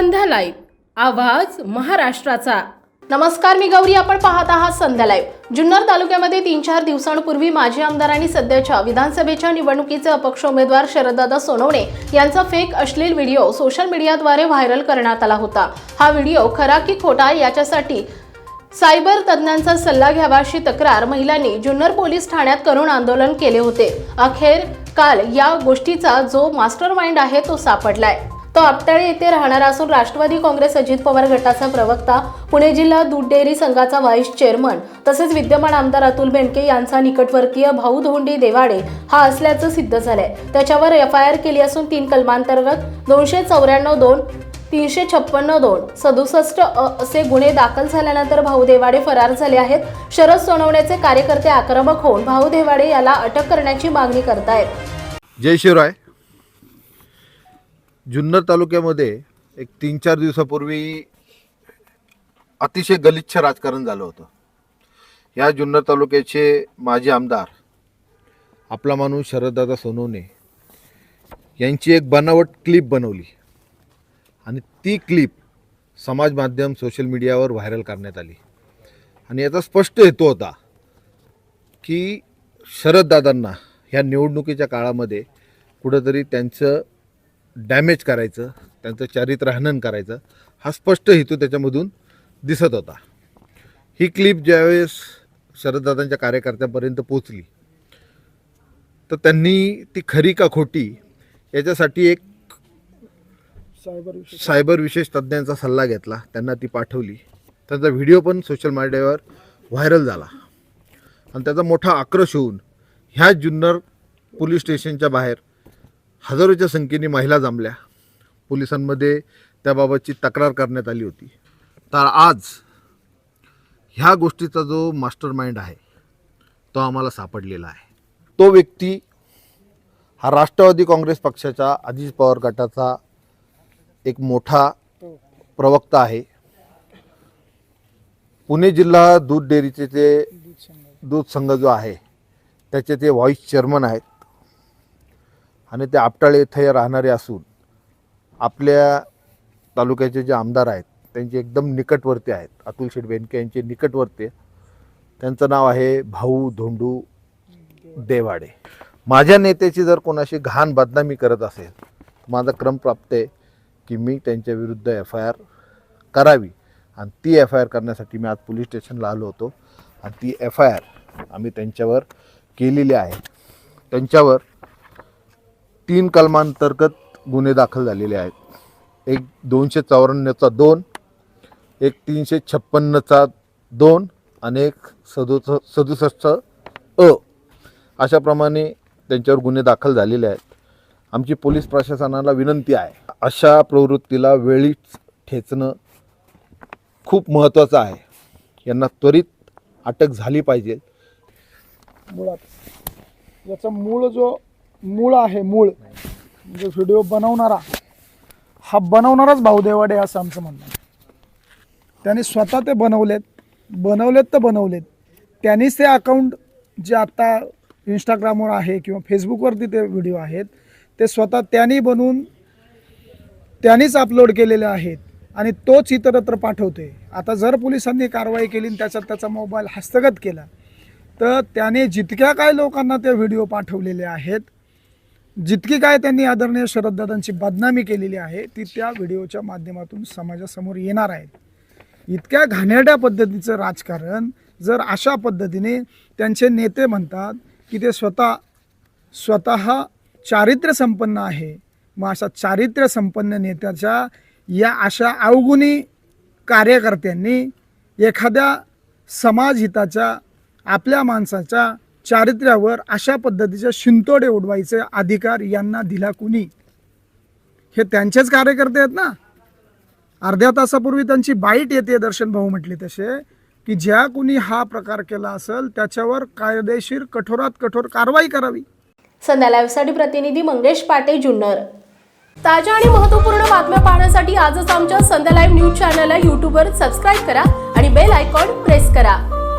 संध्या live. आवाज महाराष्ट्राचा. नमस्कार मी गौरी. आपण पाहत आहात संध्या लाईव्ह. जुन्नर तालुक्यामध्ये तीन चार दिवसांपूर्वी माजी आमदार आणि सध्याच्या विधानसभेच्या निवडणुकीचे अपक्ष उमेदवार शरददादा सोनवणे यांचा फेक अश्लील व्हिडिओ सोशल मीडियाद्वारे व्हायरल करण्यात आला होता. हा व्हिडिओ खरा की खोटा याच्यासाठी सायबर तज्ज्ञांचा सल्ला घ्यावा अशी तक्रार महिलांनी जुन्नर पोलीस ठाण्यात करून आंदोलन केले होते. अखेर काल या गोष्टीचा जो मास्टर माइंड आहे तो सापडलाय. तो आपटाळे येथे राहणारा असून राष्ट्रवादी काँग्रेस अजित पवार गटाचा प्रवक्ता पुणे जिल्हा दूध डेअरी संघाचा व्हाईस चेअरमन तसेच विद्यमान आमदार अतुल बेनके यांचा निकटवर्तीय भाऊ धोंडी देवाडे हा असल्याचं सिद्ध झालंय. त्याच्यावर एफ आय आर केली असून तीन कलमांतर्गत दोनशे चौऱ्याण्णव दोन तीनशे छप्पन्न दोन सदुसष्ट असे गुन्हे दाखल झाल्यानंतर भाऊ देवाडे फरार झाले आहेत. शरद सोनवण्याचे कार्यकर्ते आक्रमक होऊन भाऊ देवाडे याला अटक करण्याची मागणी करतायत. जय शिवराय. जुन्नर तालुक्यामध्ये एक तीन चार दिवसापूर्वी अतिशय गलिच्छ राजकारण झालं होतं. या जुन्नर तालुक्याचे माजी आमदार आपला माणूस शरददादा सोनवणे यांची एक बनावट क्लिप बनवली. आणि ती क्लिप समाज माध्यम सोशल मीडियावर व्हायरल करण्यात आली. आणि याचा स्पष्ट हेतू होता की शरददादांना ह्या निवडणुकीच्या काळामध्ये कुठंतरी त्यांचं डॅमेज करायचं त्यांचं चारित्र्य हनन करायचं हा स्पष्ट हेतू त्याच्यामधून दिसत होता. ही क्लिप ज्यावेळेस शरददादांच्या कार्यकर्त्यांपर्यंत पोचली तर त्यांनी ती खरी का खोटी याच्यासाठी एक सायबर विशेष तज्ज्ञांचा सल्ला घेतला त्यांना ती पाठवली. त्यांचा व्हिडिओ पण सोशल मीडियावर व्हायरल झाला. आणि त्याचा मोठा आक्रोश होऊन ह्या जुन्नर पोलीस स्टेशनच्या बाहेर हजारोच्या संख्येने महिला जमल्या. पोलिसांमध्ये त्याबाबतची तक्रार करण्यात आली होती. तर आज ह्या गोष्टीचा जो मास्टर माइंड आहे तो आम्हाला सापडलेला आहे. तो व्यक्ती हा राष्ट्रवादी काँग्रेस पक्षाच्या अजित पवार गटाचा एक मोठा प्रवक्ता आहे. पुणे जिल्हा दूध डेअरीचे ते दूध संघ जो आहे त्याचे ते व्हाईस चेअरमन आहेत. आणि ते आपटाळे येथे राहणारे असून आपल्या तालुक्याचे जे आमदार आहेत त्यांचे एकदम निकटवर्ती आहेत. अतुल शेठ बेनके यांचे निकटवर्ती. त्यांचं नाव आहे भाऊ धोंडू देवाडे. माझ्या नेत्याची जर कोणाशी घाण बदनामी करत असेल माझा क्रम प्राप्त आहे की मी त्यांच्या विरुद्ध एफ आय आर करावी. आणि ती एफ आय आर करण्यासाठी मी आज पोलीस स्टेशनला आलो होतो. आणि ती एफ आय आर आम्ही त्यांच्यावर केलेली आहे. त्यांच्यावर तीन कलमांतर्गत गुन्हे दाखल झालेले आहेत. एक दोनशे चौऱ्याण्णवचा दोन एक तीनशे छप्पन्नचा दोन आणि एक सदुस सदुसष्ट अ. अशाप्रमाणे त्यांच्यावर गुन्हे दाखल झालेले आहेत. आमची पोलीस प्रशासनाला विनंती आहे अशा प्रवृत्तीला वेळीच ठेचणं खूप महत्त्वाचं आहे. यांना त्वरित अटक झाली पाहिजे. मुळात याचा मूळ जो मूळ आहे मूळ. म्हणजे व्हिडिओ बनवणारा. हा बनवणाराच भाऊदेवाडे असं आमचं म्हणणं आहे. त्यांनी स्वतः ते बनवलेत. बनवलेत तर बनवलेत. त्यांनीच ते अकाउंट जे आत्ता इंस्टाग्रामवर आहे किंवा फेसबुकवरती ते व्हिडिओ आहेत ते स्वतः त्यांनी बनवून त्यांनीच अपलोड केलेले आहेत. आणि तोच इतरत्र पाठवते आता जर पोलिसांनी कारवाई केली आणि त्याच्यात त्याचा मोबाईल हस्तगत केला तर त्याने जितक्या काय लोकांना ते व्हिडिओ पाठवलेले आहेत जितकी काय त्यांनी आदरणीय शरददादांची बदनामी केलेली आहे ती त्या व्हिडिओच्या माध्यमातून समाजासमोर येणार आहेत इतक्या घाणेरड्या पद्धतीचं राजकारण जर अशा पद्धतीने त्यांचे नेते म्हणतात की ते स्वतः स्वतः चारित्र्य संपन्न आहे मग अशा चारित्र्य संपन्न नेत्याच्या या अशा अवगुणी कार्यकर्त्यांनी एखाद्या समाजहिताच्या आपल्या माणसाच्या चारित्र्यावर अशा पद्धतीचे शिंतोडे उडवायचे अधिकार यांना दिला कुणी? हे त्यांचेच कार्यकर्ते आहेत ना. अर्ध्या तासापूर्वी त्यांची बाईट येते दर्शन भाऊ म्हटले तसे की ज्या कुणी हा प्रकार केला असेल त्याच्यावर कायदेशीर कठोरात कठोर कारवाई करावी. संध्या लाईव्हसाठी प्रतिनिधी मंगेश पाटे जुन्नर. ताज्या आणि महत्त्वपूर्ण बातम्या पाहण्यासाठी आजच आमच्या संध्या लाईव्ह न्यूज चॅनलला यूट्यूबवर सबस्क्राईब करा आणि बेल आयकॉन प्रेस करा.